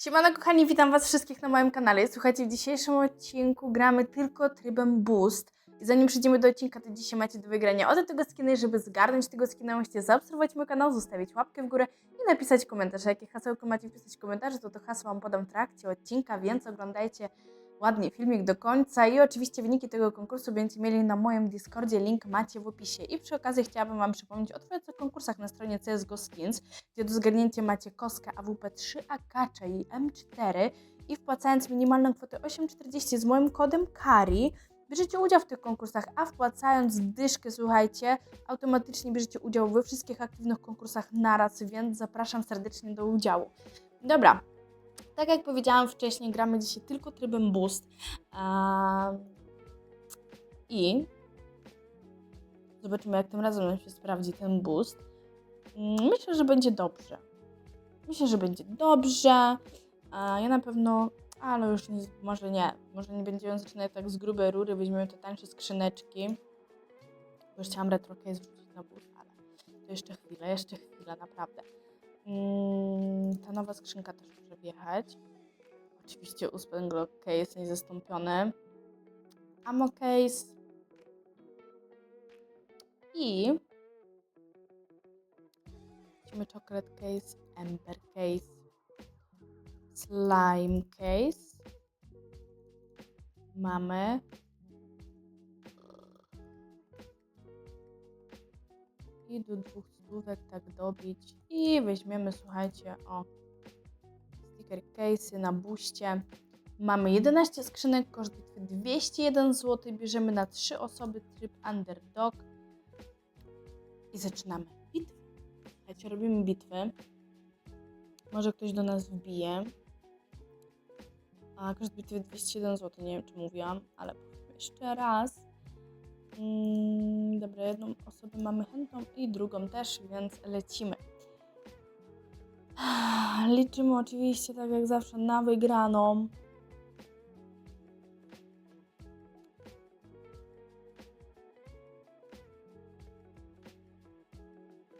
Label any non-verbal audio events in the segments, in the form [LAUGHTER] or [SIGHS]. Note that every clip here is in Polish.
Siemano kochani, witam was wszystkich na moim kanale. Słuchajcie, w dzisiejszym odcinku gramy tylko trybem boost. I zanim przejdziemy do odcinka, to dzisiaj macie do wygrania od tego skiny. Żeby zgarnąć tego skina, musicie zaobserwować mój kanał, zostawić łapkę w górę i napisać komentarz. Jakie hasełko macie wpisać w komentarzu, to to hasło wam podam w trakcie odcinka, więc oglądajcie ładnie filmik do końca i oczywiście wyniki tego konkursu będziecie mieli na moim Discordzie, link macie w opisie. I przy okazji chciałabym wam przypomnieć o trwających konkursach na stronie CSGO Skins, gdzie do zgarnięcia macie koskę AWP3 Akacza i M4 i wpłacając minimalną kwotę 8,40 z moim kodem KARI bierzecie udział w tych konkursach, a wpłacając dyszkę, słuchajcie, automatycznie bierzecie udział we wszystkich aktywnych konkursach naraz, więc zapraszam serdecznie do udziału. Dobra, tak jak powiedziałam wcześniej, gramy dzisiaj tylko trybem boost. I zobaczymy, jak tym razem nam się sprawdzi ten boost. Mm, Myślę, że będzie dobrze. Myślę, że będzie dobrze. Ja na pewno, ale już nie, może nie. Może nie będziemy zaczynać tak z grubej rury. Weźmiemy te tańsze skrzyneczki. Już chciałam retro case na boost, ale to jeszcze chwilę, jeszcze chwilę, naprawdę. Mm, ta nowa skrzynka też wjechać. Oczywiście Uspenglock Case niezastąpiony. Ammo Case. I Weźmy Chocolate Case, Ember Case, Slime Case. Mamy. I do dwóch stówek tak dobić. I weźmiemy, słuchajcie, o case'y na buście. Mamy 11 skrzynek, koszt bitwy 201 zł. Bierzemy na 3 osoby tryb underdog. I zaczynamy bitwę. Słuchajcie, robimy bitwy. Może ktoś do nas wbije. A koszt bitwy 201 zł. Nie wiem, czy mówiłam, ale jeszcze raz. Mm, dobra, jedną osobę mamy chętną i drugą też, więc lecimy. [SIGHS] Liczymy oczywiście, tak jak zawsze, na wygraną.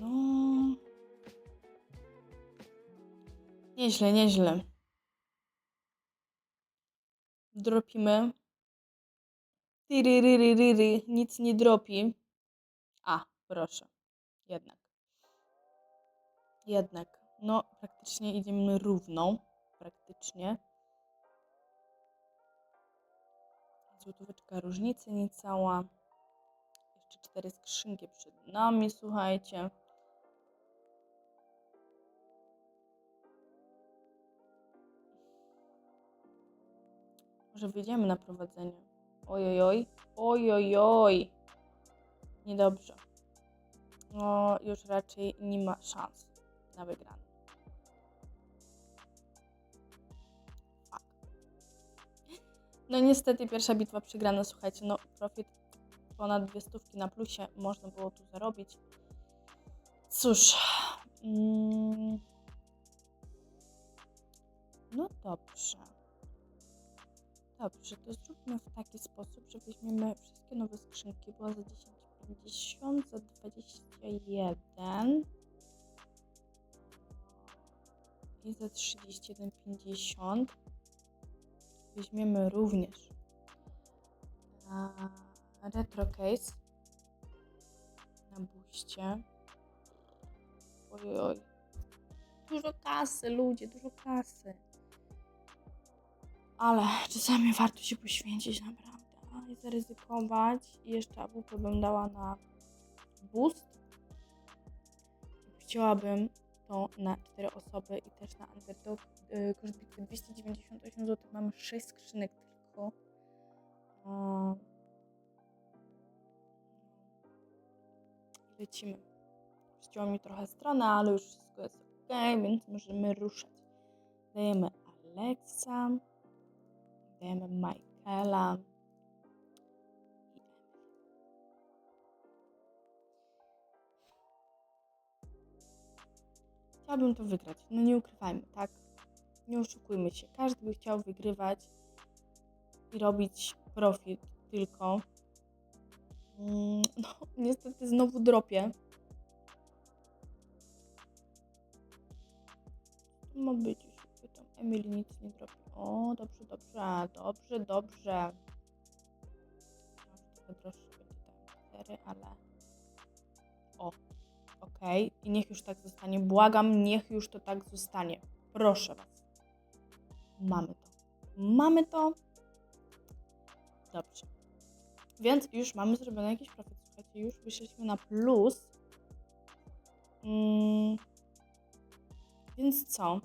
No. Nieźle, nieźle. Dropimy. Tyryryryryry, nic nie dropi. A, proszę. Jednak. Jednak. No, praktycznie idziemy równą. Praktycznie. Złotóweczka różnicy niecała. Jeszcze cztery skrzynki przed nami, słuchajcie. Może wyjdziemy na prowadzenie. Ojojoj. Ojojoj. Niedobrze. No, już raczej nie ma szans na wygraną. No niestety pierwsza bitwa przegrana, słuchajcie, no profit ponad dwie stówki na plusie można było tu zarobić. Cóż. Mm. No dobrze. Dobrze, to zróbmy w taki sposób, że weźmiemy wszystkie nowe skrzynki, była za 10,50, za 21 i za 31,50. Weźmiemy również retro case na buście. Oj, oj. Dużo kasy, ludzie, dużo kasy. Ale czasami warto się poświęcić naprawdę i zaryzykować. I jeszcze AWP bym dała na boost. Chciałabym to na 4 osoby i też na underdog. Yy, koszt bitwy 298 zł. Mamy 6 skrzynek tylko. A... Lecimy. Wścięło mi trochę stronę, ale już wszystko jest ok, więc możemy ruszać. Dajemy Alexa. Dajemy Michaela. Chciałabym to wygrać. No nie ukrywajmy, tak? Nie oszukujmy się. Każdy by chciał wygrywać i robić profit tylko. Mm, [LAUGHS] No, niestety znowu dropię. Ma być już, pytam. Emily nic nie zrobi. O, dobrze, dobrze, dobrze, dobrze. Trochę droższy będzie ten 4, ale... O, okej. I niech już tak zostanie. Błagam, niech już to tak zostanie. Proszę Was. Mamy to. Mamy to. Dobrze. Więc już mamy zrobiony jakiś profit. Słuchajcie, już wyszliśmy na plus. Mm. Więc co?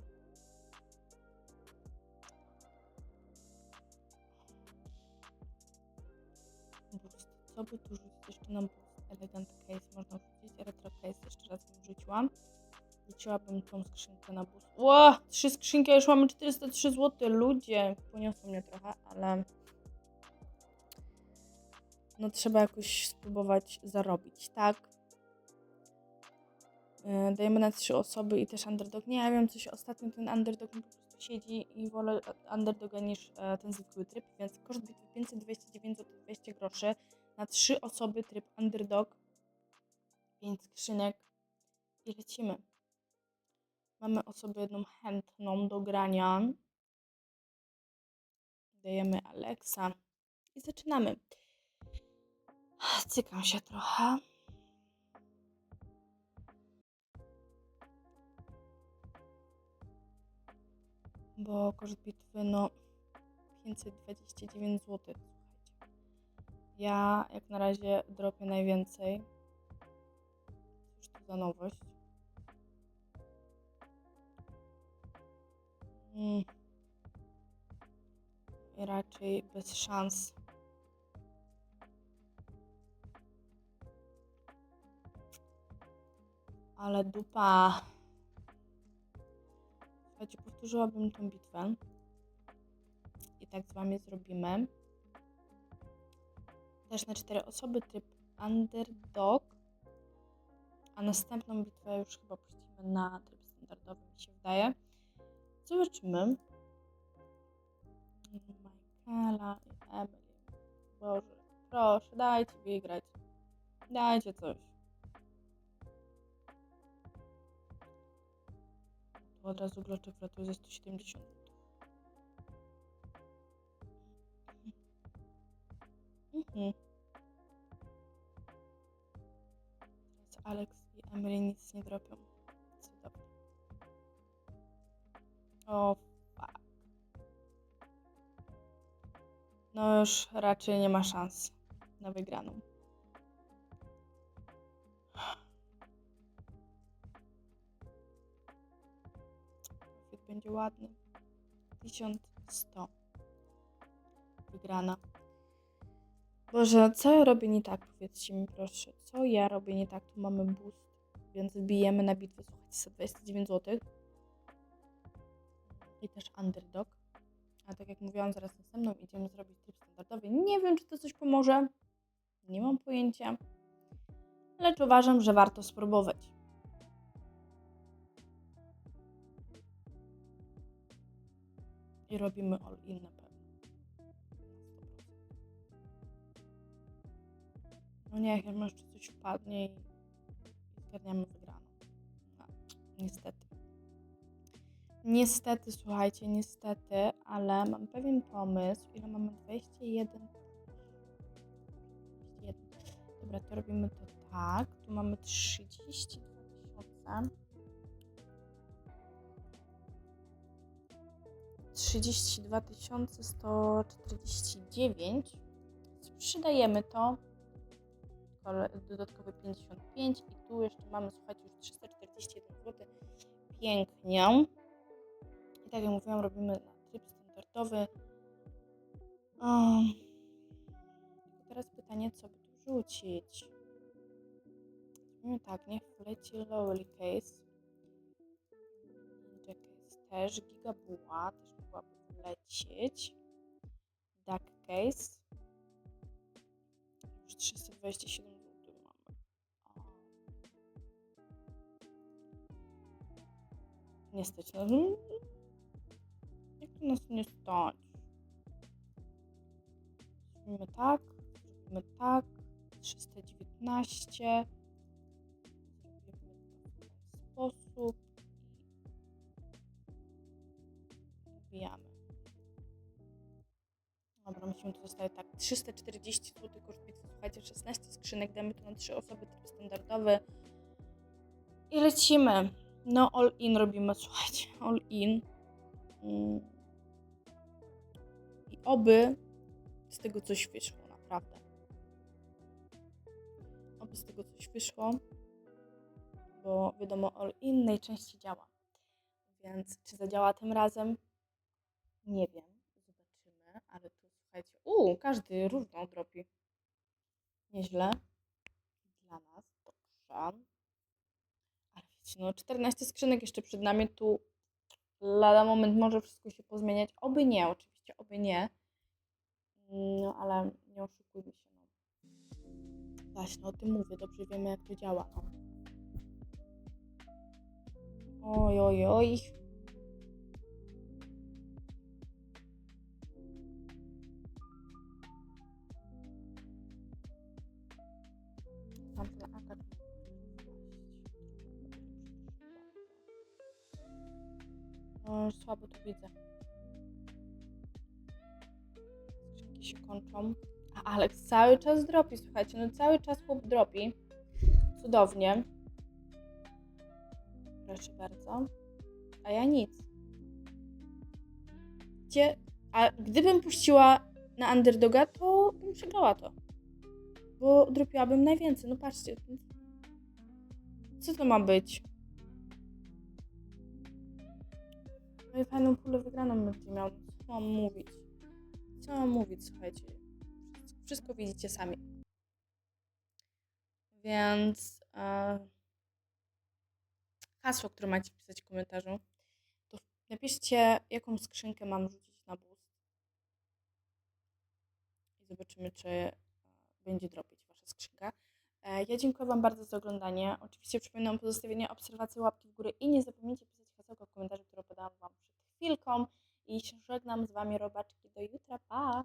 Co by tu rzucić jeszcze na boost? Elegant case można rzucić. Retro case jeszcze raz bym rzuciła. Rzuciłabym tą skrzynkę na boost. Ło! Trzy skrzynki, a już mamy 403 zł. Ludzie! Poniosło mnie trochę, ale... No trzeba jakoś spróbować zarobić, tak? Yy, Dajemy na trzy osoby i też underdog. Nie, ja wiem, coś ostatnio ten underdog po prostu siedzi i wolę underdoga niż e, ten zwykły tryb, więc koszt bitwy 529 zł 200 groszy na trzy osoby tryb underdog. 5 skrzynek i lecimy. Mamy osobę jedną chętną do grania. Dajemy Alexa i zaczynamy. Cykam się trochę. Bo koszt bitwy, no 529 zł. Ja jak na razie dropię najwięcej. Cóż to za nowość. Mm. I raczej bez szans. Ale dupa. Słuchajcie, powtórzyłabym tą bitwę. I tak z wami zrobimy. Też na cztery osoby typ underdog. A następną bitwę już chyba puścimy na tryb standardowy, mi się wydaje. Zobaczymy. Michaela i Emily. Boże, proszę, dajcie wygrać. Dajcie coś. To od razu gloczek wlatuje ze 170. Mhm. Teraz Alex i Emily nic nie dropią. Cudownie. O, fuck. No już raczej nie ma szans na wygraną. Profit będzie ładny. 1100. Wygrana. Boże, co ja robię nie tak? Powiedzcie mi proszę. Co ja robię nie tak? Tu mamy boost, więc wbijemy na bitwę. Słuchajcie, 129 zł. I też underdog. A tak jak mówiłam, zaraz następną idziemy zrobić tryb standardowy. Nie wiem, czy to coś pomoże. Nie mam pojęcia. Lecz uważam, że warto spróbować. I robimy all in na pewno. No nie, chyba jeszcze coś wpadnie i zgarniamy wygraną. No, niestety. Niestety, słuchajcie, niestety, ale mam pewien pomysł. Ile mamy? 21. 21. Dobra, to robimy to tak. Tu mamy 32 tysiące. 32 149. Sprzedajemy to. Dodatkowe 55 i tu jeszcze mamy, słuchajcie, już 341 zł. Pięknie. I tak jak mówiłam, robimy na tryb standardowy. Um, teraz pytanie, co by tu rzucić? Zrobimy tak, niech wleci Lowly Case. Też. Giga Buła też mogłaby wlecieć. Duck Case. Już 327 Nie stać nas. Jak to nas nie stać? Zrobimy tak, zrobimy tak. 319. Zrobimy to w ten sposób. wbijamy. Dobra, musimy tu zostawić tak. 340 zł koszt. Słuchajcie, 16 skrzynek, damy to na 3 osoby, tryb standardowy. I lecimy. No, all in robimy, słuchajcie, all in. Mm. I oby z tego coś wyszło, naprawdę. Oby z tego coś wyszło, bo wiadomo, all in najczęściej działa. Więc czy zadziała tym razem? Nie wiem. Zobaczymy, ale tu słuchajcie. Uuu, każdy równo dropi. Nieźle. Dla nas, dobrze. Ale wiecie, no 14 skrzynek jeszcze przed nami. Tu lada moment może wszystko się pozmieniać. Oby nie, oczywiście, oby nie. No, ale nie oszukujmy się. No. Właśnie, o tym mówię. Dobrze wiemy, jak to działa. No. Oj, oj, oj. No, słabo to widzę. Skrzynki się kończą. A Alex cały czas dropi, słuchajcie, no cały czas chłop dropi. Cudownie. Proszę bardzo. A ja nic. Gdzie? A gdybym puściła na underdoga, to bym przegrała to. Bo dropiłabym najwięcej. No patrzcie. Co to ma być? No i fajną pulę wygraną będzie miał. Co mam mówić? Co mam mówić, słuchajcie? Wszystko widzicie sami. Więc e, hasło, które macie wpisać w komentarzu, to napiszcie, jaką skrzynkę mam rzucić na boost. I zobaczymy, czy e, będzie dropić wasza skrzynka. E, Ja dziękuję Wam bardzo za oglądanie. Oczywiście przypominam o pozostawieniu obserwacji, łapki w górę i nie zapomnijcie pisać hasełka w komentarzu, które podałam Wam przed chwilką. I się żegnam z Wami, robaczki. Do jutra. Pa!